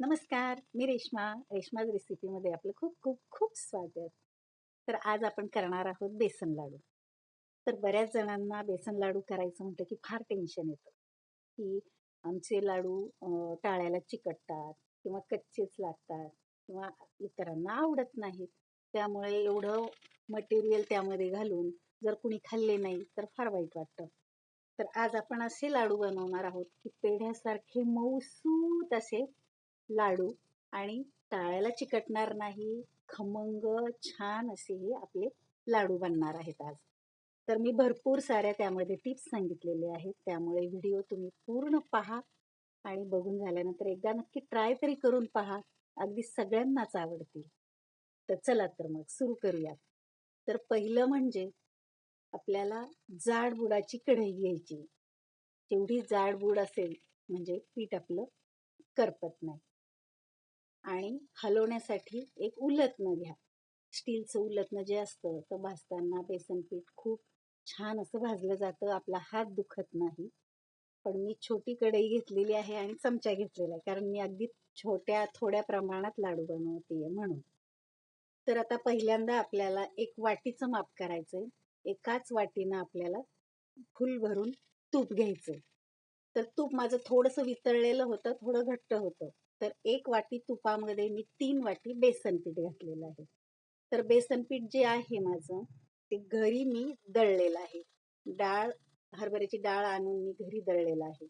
नमस्कार मी रेश्मा. रेश्माज रेसिपीमध्ये आपलं खूप खूप खूप स्वागत. तर आज आपण करणार आहोत बेसन लाडू. तर बऱ्याच जणांना बेसन लाडू करायचं म्हटलं की फार टेन्शन येतं. की आमचे लाडू टाळ्याला चिकटतात किंवा कच्चेच लागतात किंवा इतरांना आवडत नाहीत. त्यामुळे एवढं मटेरियल त्यामध्ये घालून जर कुणी खाल्ले नाही तर फार वाईट वाटतं. तर आज आपण असे लाडू बनवणार आहोत की पेढ्यासारखे मऊसूत असे लाडू आणि टाळ्याला चिकटणार नाही खमंग छान असे हे आपले लाडू बनणार आहेत आज. तर मी भरपूर साऱ्या त्यामध्ये टिप्स सांगितलेले आहेत त्यामुळे व्हिडिओ तुम्ही पूर्ण पहा आणि बघून झाल्यानंतर एकदा नक्की ट्राय तरी करून पहा अगदी सगळ्यांनाच आवडतील. तर चला तर मग सुरू करूयात. तर पहिलं म्हणजे आपल्याला जाड बुडाची कढई घ्यायची. जेवढी जाडबूड असेल म्हणजे पीठ आपलं करपत नाही. आणि हलवण्यासाठी एक उलटणं घ्या. स्टीलचं उलटणं जे असतं तर भाजताना बेसन पीठ खूप छान असं भाजलं जातं. आपला हात दुखत नाही. पण मी छोटी कढई घेतलेली आहे आणि चमचा घेतलेला आहे कारण मी अगदी छोट्या थोड्या प्रमाणात लाडू बनवते म्हणून. तर आता पहिल्यांदा आपल्याला एक वाटीचं माप करायचंय. एकाच वाटीनं आपल्याला फुल भरून तूप घ्यायचंय. तर तूप माझं थोडंसं वितळलेलं होतं थोडं घट्ट होतं. तर एक वाटी तुपामध्ये मी तीन वाटी बेसन पीठ घातलेलं आहे. तर बेसन पीठ जे आहे माझं ते घरी मी दळलेलं आहे. डाळ हरभऱ्याची डाळ आणून मी घरी दळलेलं आहे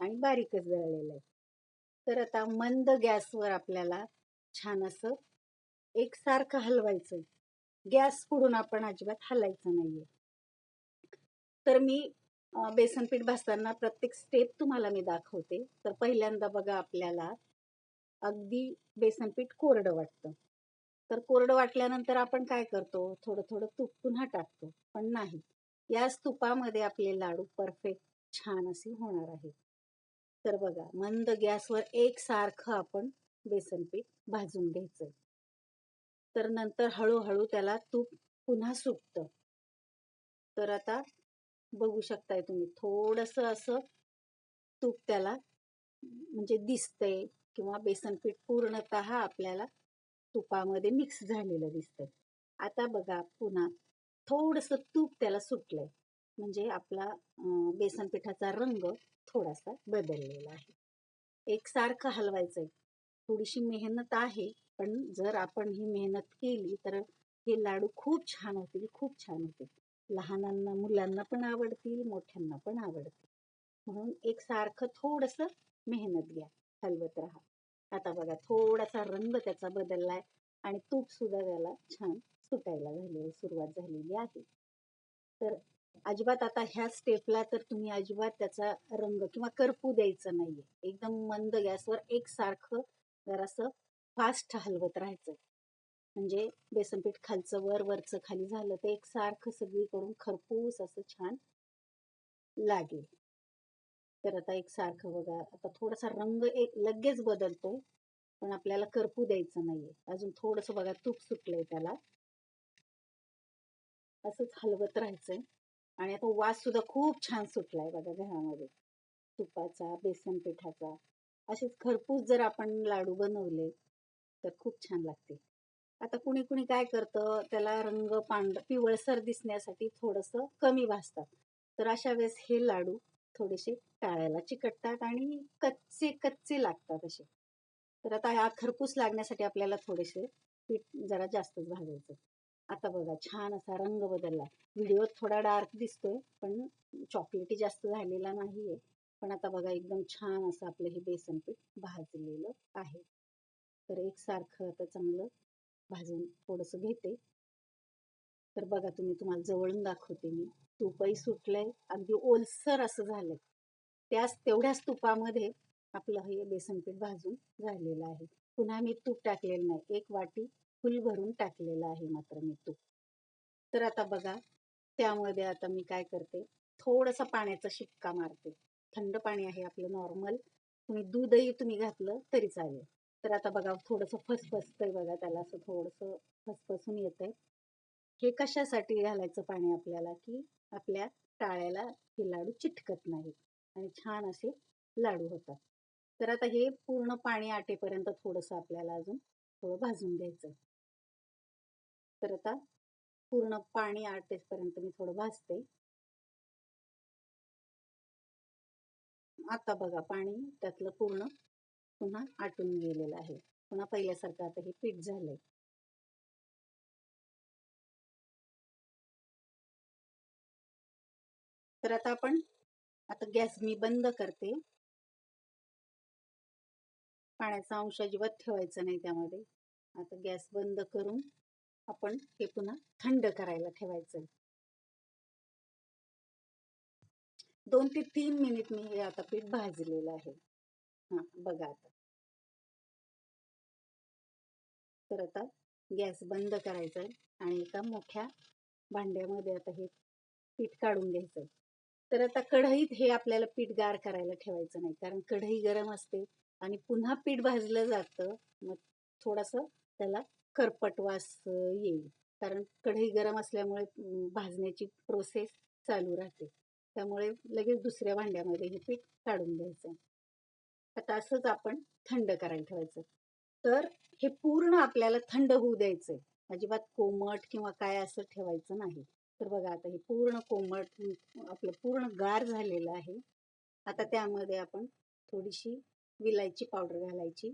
आणि बारीकच दळलेलं आहे. तर आता मंद गॅसवर आपल्याला छान असं एकसारखं हलवायचं गॅस पुढून आपण अजिबात हलायचं नाहीये. तर मी बेसनपीठ बेसन पीठ भाजताना प्रत्येक स्टेप तुम्हाला मी दाखवते. तर पहिल्यांदा बघा आपल्याला अगदी बेसन पीठ कोरडं वाटतं. तर कोरडं वाटल्यानंतर आपण काय करतो? थोडं थोडं तूप पुन्हा टाकतो पण नाही. याच तुपामध्ये आपले लाडू परफेक्ट छान असे होणार आहेत. तर बघा मंद गॅसवर एकसारखं आपण बेसन पीठ भाजून घ्यायचं तर नंतर हळूहळू त्याला तूप पुन्हा सुटतं. तर आता बघू शकताय तुम्ही. थोडंसं असं तूप त्याला म्हणजे दिसतंय किंवा बेसन पीठ पूर्णतः आपल्याला तुपामध्ये मिक्स झालेलं दिसतंय. आता बघा पुन्हा थोडंसं तूप त्याला सुटलंय. म्हणजे आपला बेसन पिठाचा रंग थोडासा बदललेला आहे. एकसारखं हलवायचंय. थोडीशी मेहनत आहे पण जर आपण ही मेहनत केली तर हे लाडू खूप छान होतील खूप छान होतील. लहानांना मुलांना पण आवडतील मोठ्यांना पण आवडतील. म्हणून एक सारखं थोडंसं मेहनत घ्या हलवत राहा. आता बघा थोडासा रंग त्याचा बदललाय आणि तूप सुद्धा त्याला छान सुटायला झालेली सुरुवात झालेली आहे. तर अजिबात आता ह्या स्टेपला तर तुम्ही अजिबात त्याचा रंग किंवा करपू द्यायचं नाहीये. एकदम मंद गॅसवर एकसारखं जरासं फास्ट हलवत राहायचं. म्हणजे बेसन पीठ खालचं वर वरचं खाली झालं तर एकसारखं सगळीकडून खरपूस असं छान लागेल. तर आता एक सारखं बघा आता थोडासा रंग एक लगेच बदलतोय पण आपल्याला करपू द्यायचं नाहीये. अजून थोडस बघा तूप सुटलंय त्याला. असंच हलवत राहायचंय. आणि आता वास सुद्धा खूप छान सुटलाय बघा घरामध्ये. तुपाचा बेसन पिठाचा असेच खरपूस जर आपण लाडू बनवले तर खूप छान लागते आता कुणी कुणी काय करतं त्याला रंग पांढ पिवळसर दिसण्यासाठी थोडंसं कमी भाजतात तर अशा वेळेस हे लाडू थोडेसे टाळ्याला चिकटतात आणि कच्चे कच्चे लागतात असे. तर आता हा खरपूस लागण्यासाठी आपल्याला थोडेसे पीठ जरा जास्तच भाजायचं आता बघा छान असा रंग बदलला. व्हिडिओत थोडा डार्क दिसतोय पण चॉकलेटी जास्त झालेला नाहीये. पण आता बघा एकदम छान असं आपलं हे बेसन पीठ भाजलेलं आहे. तर एकसारखं आता चांगलं भाजून थोडंसं घेते. तर बघा तुम्ही तुम्हाला जवळून दाखवते मी. तुपही सुटलंय अगदी ओलसर असं झालंय. त्याच तेवढ्याच तुपामध्ये आपलं हे बेसन पीठ भाजून झालेलं आहे. पुन्हा मी तूप टाकलेलं नाही. एक वाटी फुल भरून टाकलेलं आहे मात्र मी तूप. तर आता बघा त्यामध्ये आता मी काय करते थोडंसं पाण्याचा शिपका मारते. थंड पाणी आहे आपलं नॉर्मल. तुम्ही दूधही तुम्ही घातलं तरी चालेल. तर आता बघा थोडंसं फसफसतंय बघा त्याला असं थोडंसं फसफसून येतंय. हे कशासाठी घालायचं पाणी आपल्याला? की आपल्या टाळ्याला हे लाडू चिटकत नाहीत आणि छान असे लाडू होतात. तर आता हे पूर्ण पाणी आटेपर्यंत थोडंसं आपल्याला अजून थोडं भाजून घ्यायचं तर आता पूर्ण पाणी आटेपर्यंत मी थोडं भाजते. आता बघा पाणी त्यातलं पूर्ण पुन्हा आटून गेलेलं आहे. पुन्हा पहिल्यासारखं आता हे पीठ झालंय. तर आता आपण आता गॅस मी बंद करते. पाण्याचा अंश अजिबात ठेवायचा नाही त्यामध्ये. आता गॅस बंद करून आपण हे पुन्हा थंड करायला ठेवायचं दोन ते तीन मिनिट मी हे आता पीठ भाजलेलं आहे. हा बघा आता. तर आता गॅस बंद करायचा आणि एका मोठ्या भांड्यामध्ये आता हे पीठ काढून घ्यायचं तर आता कढईत हे आपल्याला पीठ गार करायला ठेवायचं नाही कारण कढई गरम असते आणि पुन्हा पीठ भाजलं जातं मग थोडंसं त्याला करपट वास येईल. कारण कढई गरम असल्यामुळे भाजण्याची प्रोसेस चालू राहते. त्यामुळे लगेच दुसऱ्या भांड्यामध्ये हे पीठ काढून घ्यायचं आता असंच आपण थंड करायला ठेवायचं. तर हे पूर्ण आपल्याला थंड होऊ द्यायचंय. अजिबात कोमट किंवा काय असं ठेवायचं नाही. तर बघा आता हे पूर्ण कोमट आपलं पूर्ण गार झालेलं आहे. आता त्यामध्ये आपण थोडीशी विलायची पावडर घालायची.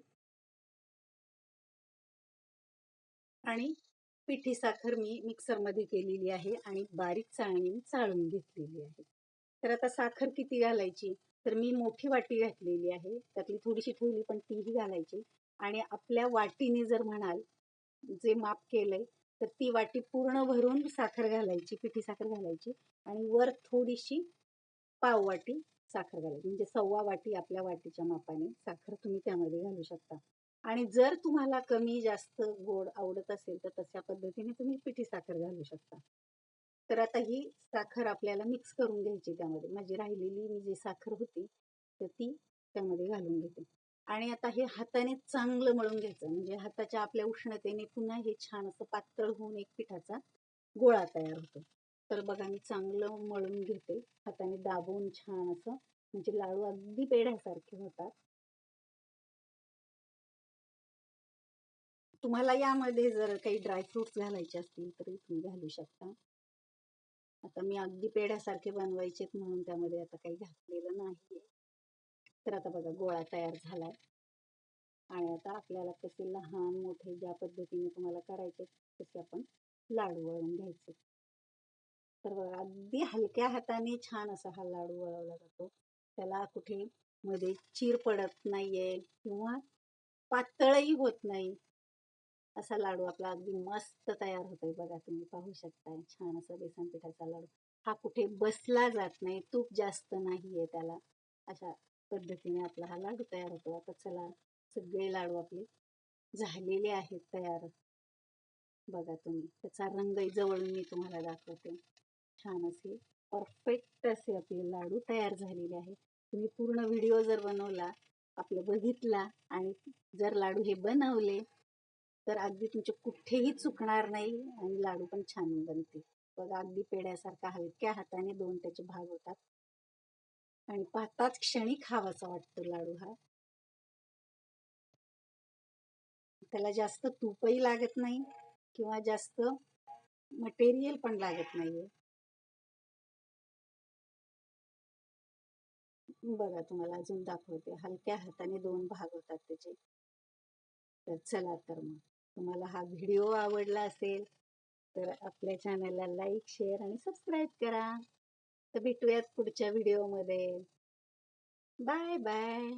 आणि पिठी साखर मी मिक्सरमध्ये केलेली आहे आणि बारीक चाळणी चाळून घेतलेली आहे. तर आता साखर किती घालायची? तर मी मोठी वाटी घातलेली आहे. त्यातली थोडीशी ठेवली पण तीही घालायची. आणि आपल्या वाटीने जर म्हणाल जे माप केलंय तर ती वाटी पूर्ण भरून साखर घालायची पिठी साखर घालायची. आणि वर थोडीशी पाव वाटी साखर घालायची. म्हणजे सव्वा वाटी आपल्या वाटीच्या मापाने साखर तुम्ही त्यामध्ये घालू शकता. आणि जर तुम्हाला कमी जास्त गोड आवडत असेल तर तशा पद्धतीने तुम्ही पिठी साखर घालू शकता. तर आता ही साखर आपल्याला मिक्स करून घ्यायची त्यामध्ये. माझी राहिलेली मी जी साखर होती तर ती त्यामध्ये घालून घेते. आणि आता हे हाताने चांगलं मळून घ्यायचं. म्हणजे हाताच्या आपल्या उष्णतेने पुन्हा हे छान असं पातळ होऊन एक पिठाचा गोळा तयार होतो. तर बघा मी चांगलं मळून घेते. हाताने दाबून छान असं म्हणजे लाडू अगदी पेढ्यासारखे होतात. तुम्हाला यामध्ये जर काही ड्रायफ्रुट्स घालायचे असतील तरी तुम्ही घालू शकता. आता मी अगदी पेढ्यासारखे बनवायचेत म्हणून त्यामध्ये आता काही घातलेलं नाहीये. तर आता बघा गोळा तयार झालाय. आणि आता आपल्याला कसे लहान मोठे ज्या पद्धतीने तुम्हाला करायचे तसे आपण लाडू वळून घ्यायचे. तर बघा अगदी हलक्या हाताने छान असा हा लाडू वळवला जातो. त्याला कुठे मध्ये चीर पडत नाहीये किंवा पातळही होत नाही. असा लाडू आपला अगदी मस्त तयार होतोय बघा तुम्ही पाहू शकताय. छान असा बेसन पिठाचा लाडू. हा कुठे बसला जात नाही तूप जास्त नाहीये त्याला. अशा पद्धतीने आपला हा लाडू तयार होतो. आता चला सगळे लाडू आपले झालेले आहेत तयार. बघा तुम्ही त्याचा रंगही जवळून मी तुम्हाला दाखवते. छान असे परफेक्ट असे आपले लाडू तयार झालेले आहे तुम्ही पूर्ण व्हिडिओ जर बनवला आपलं बघितला आणि जर लाडू हे बनवले तर अगदी तुमचे कुठेही चुकणार नाही आणि लाडू पण छान बनते बघा अगदी पेड्यासारखा हलक्या हाताने दोन त्याचे भाग होतात. आणि पाहताच क्षणी खावासा वाटतो लाडू हा. त्याला जास्त तूपही लागत नाही किंवा जास्त मटेरियल पण लागत नाहीये. बघा तुम्हाला अजून दाखवते. हलक्या हाताने दोन भाग होतात त्याचे. तर चला तर मग. तुम्हाला हा व्हिडिओ आवडला असेल तर आपल्या चॅनलला लाईक शेअर आणि सबस्क्राईब करा. तर भेटूयात पुढच्या व्हिडिओमध्ये. Bye bye.